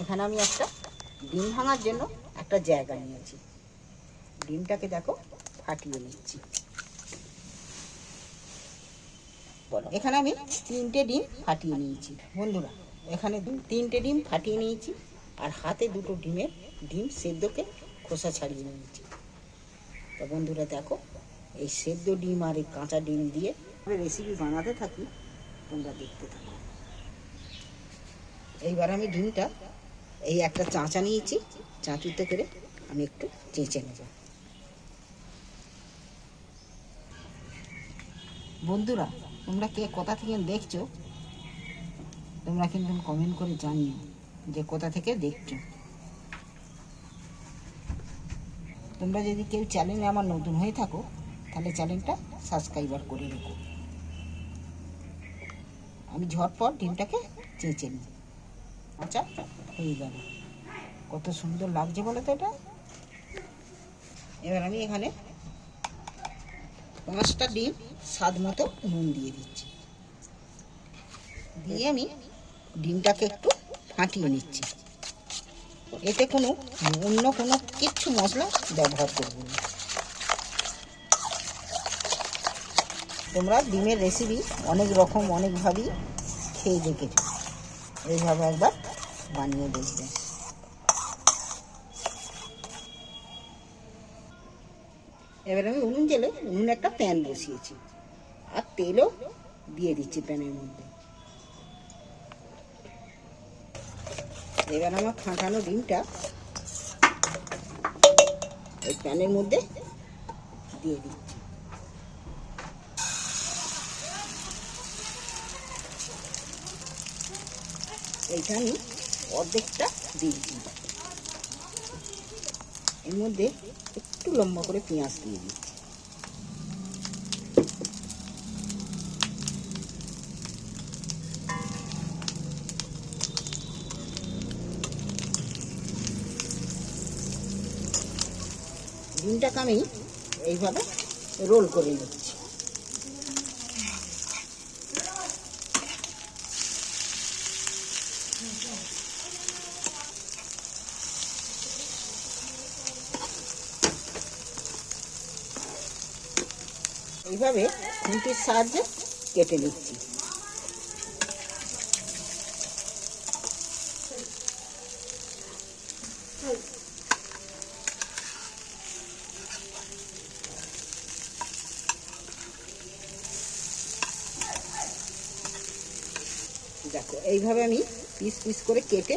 এখানে আমি একটা ডিম ভাঙার জন্য একটা জায়গা নিয়েছি। ডিমটাকে দেখো ফাটিয়ে নিচ্ছি। এখানে আমি তিনটে ডিম ফাটিয়ে নিয়েছি। বন্ধুরা, এখানে তিনটে ডিম ফাটিয়ে নিয়েছি আর হাতে দুটো ডিমের ডিম সেদ্ধকে খোসা ছাড়িয়ে নিয়েছি। তো বন্ধুরা, দেখো, এই সেদ্ধ ডিম আর এই কাঁচা ডিম দিয়ে রেসিপি বানাতে থাকি, তোমরা দেখতে থাকো। এইবার আমি ডিমটা এই একটা চাঁচা নিয়েছি, চাঁচুতে করে আমি একটু চেঁচে নেব। বন্ধুরা, তোমরা কে কোথা থেকে দেখছ, তোমরা কিন্তু কমেন্ট করে জানিও যে কোথা থেকে দেখছ। তোমরা যদি কেউ চ্যানেলে আমার নতুন হয়ে থাকো, তাহলে চ্যানেলটা সাবস্ক্রাইবার করে রেখো। আমি ঝটপট ডিমটাকে চেঁচে নিই আচ্ছা হয়ে গেল কত সুন্দর লাগছে বলো তো এটা। এবার আমি এখানে পাঁচটা ডিম স্বাদ মতো নুন দিয়ে দিচ্ছি। দিয়ে আমি ডিমটাকে একটু ফাটিয়ে নিচ্ছি। এতে কোনো অন্য কোনো কিচ্ছু মশলা ব্যবহার করব না। তোমরা ডিমের রেসিপি অনেক রকম অনেকভাবেই খেয়ে দেখেছ। এইভাবে একবার বানিয়ে দেখবে। এবার আমি উনুন জেলে, উনুনে একটা প্যান বসিয়েছি। আর তেলও দিয়ে দিচ্ছি প্যানের মধ্যে। এবার আমার ফাটানো ডিমটা এই প্যানের মধ্যে দিয়ে দিচ্ছি। এইটা আমি অর্ধেকটা দিয়েছি এর মধ্যে একটু লম্বা করে পেঁয়াজ দিয়ে দিচ্ছি ডিমটাকে আমি এইভাবে রোল করে নিচ্ছি এইভাবে খুন্তির সাহায্যে কেটে নিচ্ছি। দেখো, এইভাবে আমি পিস পিস করে কেটে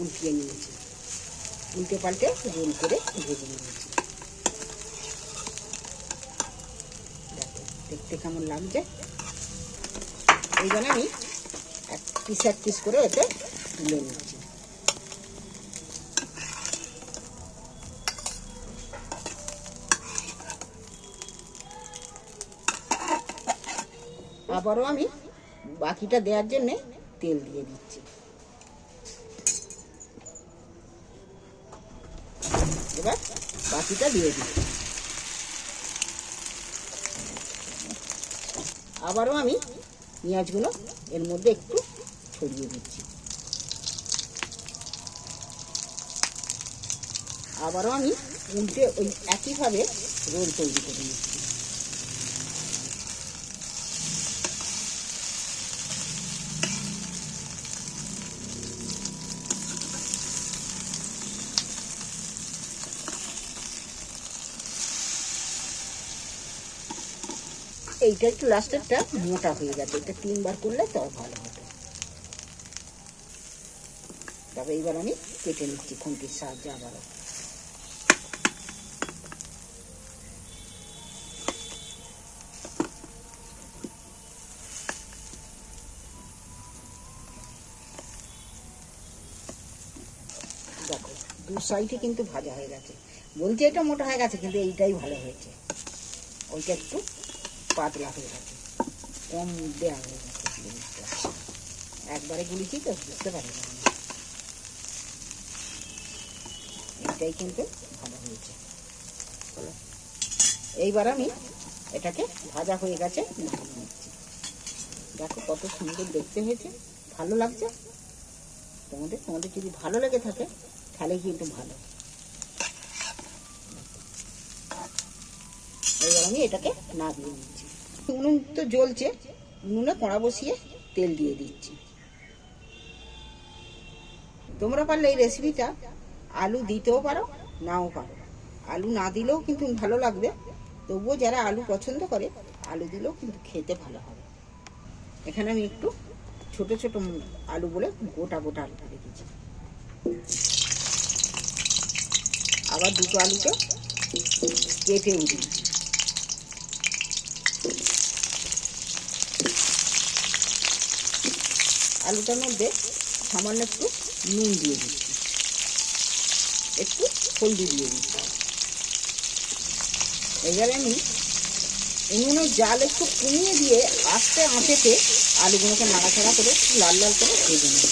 উল্টিয়ে নিয়েছি। উল্টে পাল্টে রোল করে ভেজে নিয়েছি দেখো দেখতে কেমন লাগছে? এই জন্য আমি এক পিস এক পিস করে এতে তুলে নিচ্ছি। আবারও আমি বাকিটা দেওয়ার জন্যে তেল দিয়ে দিচ্ছি। এবার বাকিটা দিয়ে দিচ্ছি। আবারও আমি পেঁয়াজগুলো এর মধ্যে একটু ছড়িয়ে দিচ্ছি। আবারও আমি উল্টে ওই একইভাবে রোল তৈরি করে নিচ্ছি। এইটা একটু লাস্টেরটা মোটা হয়ে গেছে এটা তিনবার করলে তাও ভালো হবে। তবে এইবার আমি কেটে নিচ্ছি খুন্তির সাহায্যে আবারও। দেখো, দু সাইডে কিন্তু ভাজা হয়ে গেছে। বলছি এটা মোটা হয়ে গেছে, কিন্তু এইটাই ভালো হয়েছে। ওইটা একটু পাতলা হয়ে গেছে কম দেওয়া হয়ে একবারে গুলিছি তো, বুঝতে পারি না। এইটাই কিন্তু ভালো হয়েছে। এইবার আমি এটাকে ভাজা হয়ে গেছে দেখো কত সুন্দর দেখতে হয়েছে, ভালো লাগছে। তোমাদের তোমাদের যদি ভালো লেগে থাকে, তাহলে কিন্তু ভালো। এবার আমি এটাকে নামিয়ে নিচ্ছি। উনুন তো জ্বলছে। উনুনে কড়া বসিয়ে তেল দিয়ে দিচ্ছি। তোমরা পারলে এই রেসিপিটা আলু দিতেও পারো, নাও পারো। আলু না দিলেও কিন্তু ভালো লাগবে। তবুও যারা আলু পছন্দ করে, আলু দিলেও কিন্তু খেতে ভালো হবে। এখানে আমি একটু ছোট ছোট আলু বলে গোটা গোটা আলু রেখেছি। আবার দুটো আলুকে কেটে উঠি আলুটার মধ্যে সামান্য একটু নুন দিয়ে দিচ্ছি। একটু হলদি দিয়ে দিচ্ছি। এবারে আমি উনুনের জাল একটু কমিয়ে দিয়ে আস্তে আঁচেতে আলুগুলোকে নাড়াচাড়া করে একটু লাল লাল করে ভেজে নেব।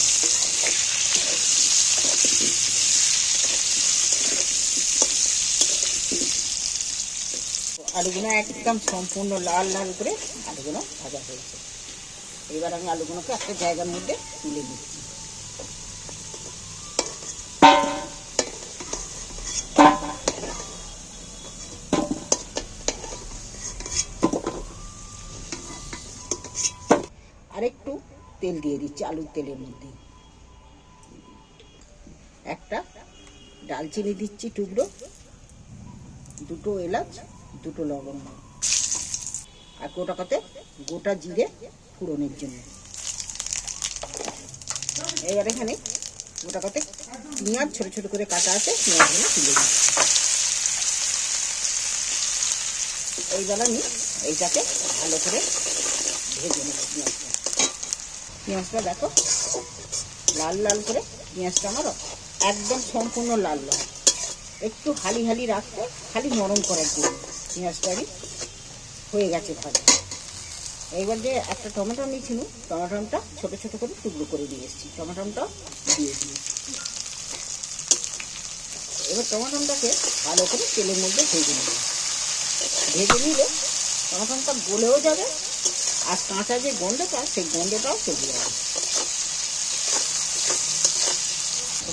আলুগুলো একদম সম্পূর্ণ লাল লাল করে আলুগুলো ভাজা হয়েছে এবার আমি আলুগুলোকে একটা জায়গার মধ্যে তুলে দিচ্ছি। আরেকটু তেল দিয়ে দিচ্ছি আলুর তেলের মধ্যে। একটা ডালচিনি দিচ্ছি টুকরো, দুটো এলাচ, দুটো লবঙ্গ। আর গোটা কতে গোটা জিরে ফোড়নের জন্য। এবার এখানে গোটা কতে পেঁয়াজ ছোট ছোট করে কাটা আছে, পেঁয়াজগুলো তুলে দিচ্ছি এইবার আমি এইটাকে ভালো করে ভেজে নেব পেঁয়াজটা। পেঁয়াজটা দেখো, লাল লাল করে পেঁয়াজটা আমার একদম সম্পূর্ণ লাল লাল। একটু হালি হালি রাখতে, খালি নরম করার জন্য। পেঁয়াজটা আমি হয়ে গেছে ভাজা এইবার যে একটা টমেটো নিয়েছিল টমেটোটা ছোট ছোট করে টুকরো করে দিয়ে এসেছি। টমেটোটা দিয়ে দিই এবার টমেটোটাকে ভালো করে তেলের মধ্যে ভেজে নেব। ভেজে নিলে টমেটোটা গলেও যাবে, আর কাঁচা যে গন্ধটা, সেই গন্ধটাও চলে যাবে।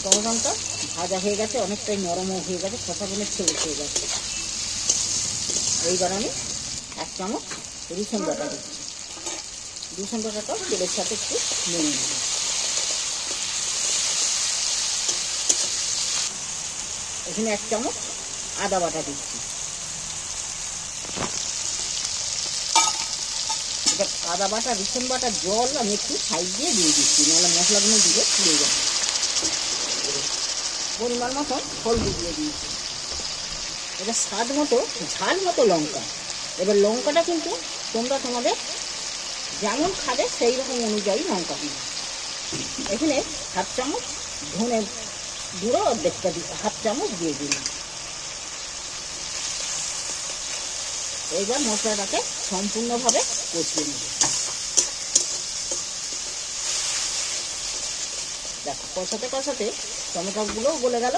টমেটোটা ভাজা হয়ে গেছে, অনেকটাই নরমও হয়ে গেছে খোসাগুলো ছেড়ে হয়ে গেছে। এইবার আমি এক চামচ রসুন বাটা দিচ্ছি। রসুন বাটাটাও তেলের সাথে একটু নেড়ে নেব এখানে এক চামচ আদা বাটা দিচ্ছি। এবার আদা বাটা, রসুন বাটা, জল আমি একটু সাইড দিয়ে দিয়ে দিচ্ছি, নাহলে মশলাগুলো দিলে পুড়ে যাবে। পরিমাণ মতো হলদি দিয়ে দিয়েছি। এবার স্বাদ মতো, ঝাল মতো লঙ্কা। এবার লঙ্কাটা কিন্তু তোমরা তোমাদের যেমন খাবে সেই রকম অনুযায়ী লঙ্কা দিবে এখানে হাফ চামচ ধনে গুঁড়ো অর্ধেকটা দিই হাফ চামচ দিয়ে দিন এইবার মশলাটাকে সম্পূর্ণভাবে কষিয়ে নেব। দেখো, কষাতে কষাতে টমেটোগুলোও গলে গেল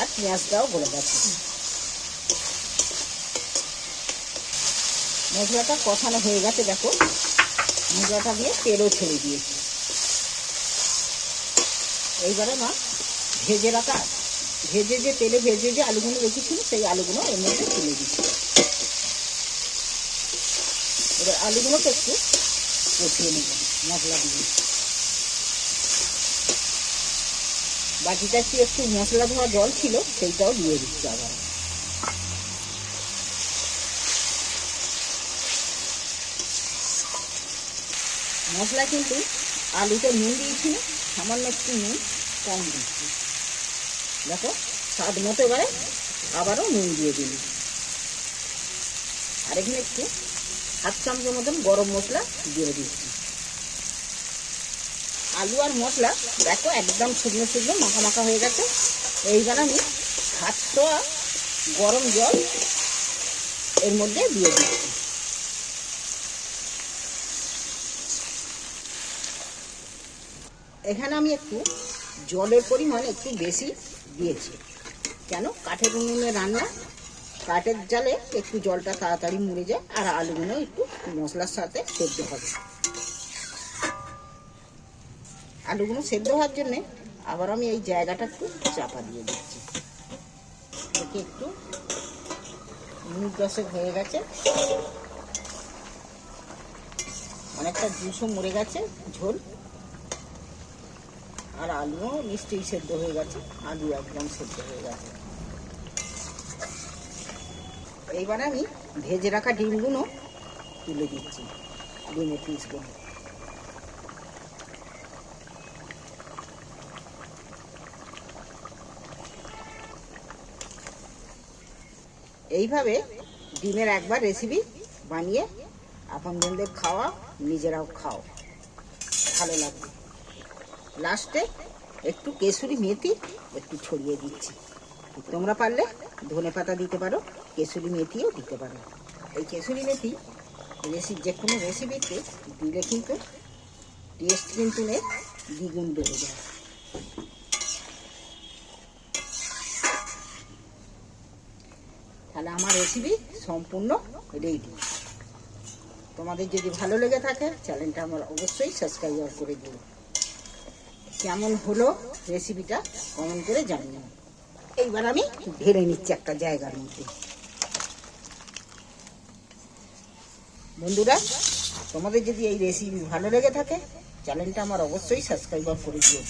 আর পেঁয়াজটাও গলে গেছে। মশলাটা কষানো হয়ে গেছে, দেখো। মশলাটা দিয়ে তেলও ছেড়ে দিয়েছি। এইবারে মা, ভেজে রাখা ভেজে যে তেলে ভেজে যে আলুগুলো রেখেছিল, সেই আলুগুলো এর মধ্যে তুলে দিচ্ছি। এবার আলুগুলোকে একটু কষিয়ে নেব, মশলা দিয়ে। বাকিটা কি একটু মশলা ধোয়া জল ছিল, সেইটাও দিয়ে দিচ্ছি আবার। মশলা কিন্তু আলুতে নুন দিয়েছিল সামান্য একটু নুন, কম দিচ্ছি দেখো, স্বাদ মতো এবারে আবারও নুন দিয়ে দিন আর এখানে একটু হাত চামচের মতন গরম মশলা দিয়ে দিচ্ছি আলু আর মশলা দেখো একদম শুকনো শুকনো, মাখা মাখা হয়ে গেছে। এইবার আমি সাতশো গরম জল এর মধ্যে দিয়ে দিচ্ছি। এখানে আমি একটু জলের পরিমাণ একটু বেশি দিয়েছি। কেন? কাঠের উনুনে রান্না, কাঠের জালে একটু জলটা তাড়াতাড়ি মরে যায় আর আলুগুলো একটু মশলার সাথে সেদ্ধ হবে। আলুগুলো সেদ্ধ হওয়ার জন্যে আবার আমি এই জায়গাটা একটু চাপা দিয়ে দিচ্ছি। একে একটু মিনিট দশেক হয়ে গেছে। অনেকটা জুসও মরে গেছে ঝোল। আর আলুও নিশ্চয়ই সেদ্ধ হয়ে গেছে, আলু একদম সেদ্ধ হয়ে গেছে। এইবার আমি ভেজে রাখা ডিমগুলো তুলে দিচ্ছি ডিমের পিসগুলো এইভাবে ডিমের একবার রেসিপি বানিয়ে, আপনজনদের খাওয়া নিজেরাও খাও। ভালো লাগবে। লাস্টে একটু কেশুরি মেথি একটু ছড়িয়ে দিচ্ছি। তোমরা পারলে ধনে পাতা দিতে পারো, কেশুরি মেথিও দিতে পারো। এই কেশুরি মেথি রেসি যে কোনো রেসিপিতে দিলে কিন্তু টেস্ট কিন্তু এর দ্বিগুণ বেড়ে যায়। তাহলে আমার রেসিপি সম্পূর্ণ রেডি তোমাদের যদি ভালো লেগে থাকে চ্যানেলটা আমার অবশ্যই সাবস্ক্রাইব করে দিও। কেমন হলো রেসিপিটা কমেন্ট করে জানিও। এইবার আমি ঢেলে নিচ্ছি একটা জায়গার মধ্যে। বন্ধুরা, তোমাদের যদি এই রেসিপি ভালো লেগে থাকে চ্যানেলটা আমার অবশ্যই সাবস্ক্রাইব করে দিও।